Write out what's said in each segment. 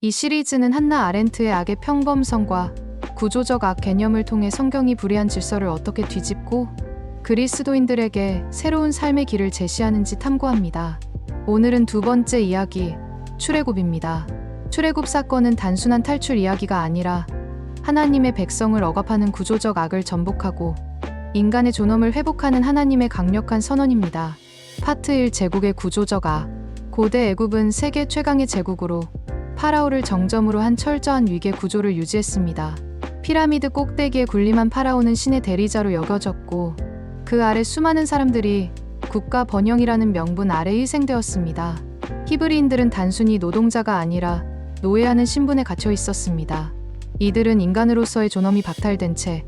이 시리즈는 한나 아렌트의 악의 평범성과 구조적 악 개념을 통해 성경이 불의한 질서를 어떻게 뒤집고 그리스도인들에게 새로운 삶의 길을 제시하는지 탐구합니다. 오늘은 두 번째 이야기, 출애굽입니다. 출애굽 사건은 단순한 탈출 이야기가 아니라 하나님의 백성을 억압하는 구조적 악을 전복하고 인간의 존엄을 회복하는 하나님의 강력한 선언입니다. 파트 1 제국의 구조적 악 고대 애굽은 세계 최강의 제국으로 파라오를 정점으로 한 철저한 위계 구조를 유지했습니다. 피라미드 꼭대기에 군림한 파라오는 신의 대리자로 여겨졌고 그 아래 수많은 사람들이 국가 번영이라는 명분 아래 희생되었습니다. 히브리인들은 단순히 노동자가 아니라 노예하는 신분에 갇혀 있었습니다. 이들은 인간으로서의 존엄이 박탈된 채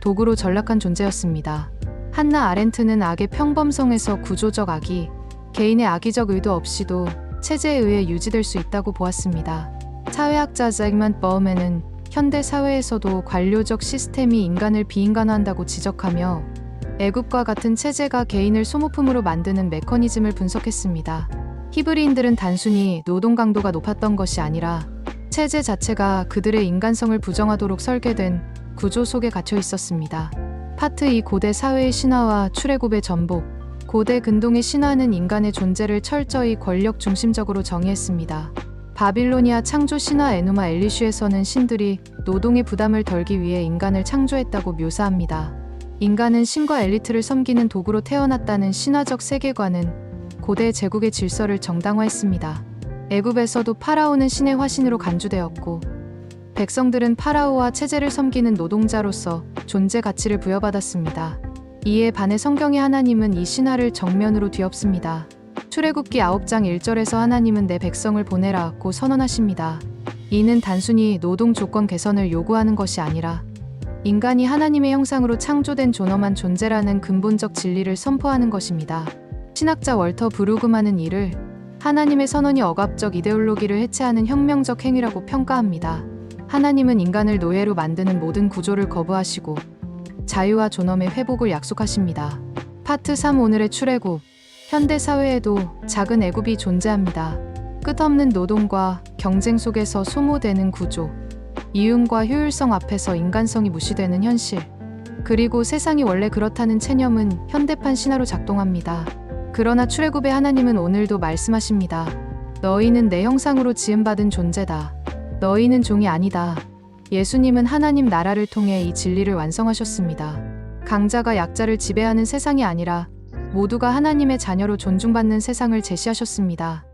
도구로 전락한 존재였습니다. 한나 아렌트는 악의 평범성에서 구조적 악이 개인의 악의적 의도 없이도 체제에 의해 유지될 수 있다고 보았습니다. 사회학자 잭만 버음에는 현대 사회에서도 관료적 시스템이 인간을 비인간화한다고 지적하며 애국과 같은 체제가 개인을 소모품으로 만드는 메커니즘을 분석했습니다. 히브리인들은 단순히 노동 강도가 높았던 것이 아니라 체제 자체가 그들의 인간성을 부정하도록 설계된 구조 속에 갇혀 있었습니다. 파트 2 고대 사회의 신화와 출애굽의 전복 고대 근동의 신화는 인간의 존재를 철저히 권력 중심적으로 정의했습니다. 바빌로니아 창조 신화 에누마 엘리슈에서는 신들이 노동의 부담을 덜기 위해 인간을 창조했다고 묘사합니다. 인간은 신과 엘리트를 섬기는 도구로 태어났다는 신화적 세계관은 고대 제국의 질서를 정당화했습니다. 애굽에서도 파라오는 신의 화신으로 간주되었고 백성들은 파라오와 체제를 섬기는 노동자로서 존재 가치를 부여받았습니다. 이에 반해 성경의 하나님은 이 신화를 정면으로 뒤엎습니다. 출애굽기 9장 1절에서 하나님은 내 백성을 보내라고 선언하십니다. 이는 단순히 노동 조건 개선을 요구하는 것이 아니라 인간이 하나님의 형상으로 창조된 존엄한 존재라는 근본적 진리를 선포하는 것입니다. 신학자 월터 브루그만은 이를 하나님의 선언이 억압적 이데올로기를 해체하는 혁명적 행위라고 평가합니다. 하나님은 인간을 노예로 만드는 모든 구조를 거부하시고 자유와 존엄의 회복을 약속하십니다. 파트 3 오늘의 출애굽 현대 사회에도 작은 애굽이 존재합니다. 끝없는 노동과 경쟁 속에서 소모되는 구조, 이윤과 효율성 앞에서 인간성이 무시되는 현실, 그리고 세상이 원래 그렇다는 체념은 현대판 신화로 작동합니다. 그러나 출애굽의 하나님은 오늘도 말씀하십니다. 너희는 내 형상으로 지음받은 존재다. 너희는 종이 아니다. 예수님은 하나님 나라를 통해 이 진리를 완성하셨습니다. 강자가 약자를 지배하는 세상이 아니라 모두가 하나님의 자녀로 존중받는 세상을 제시하셨습니다.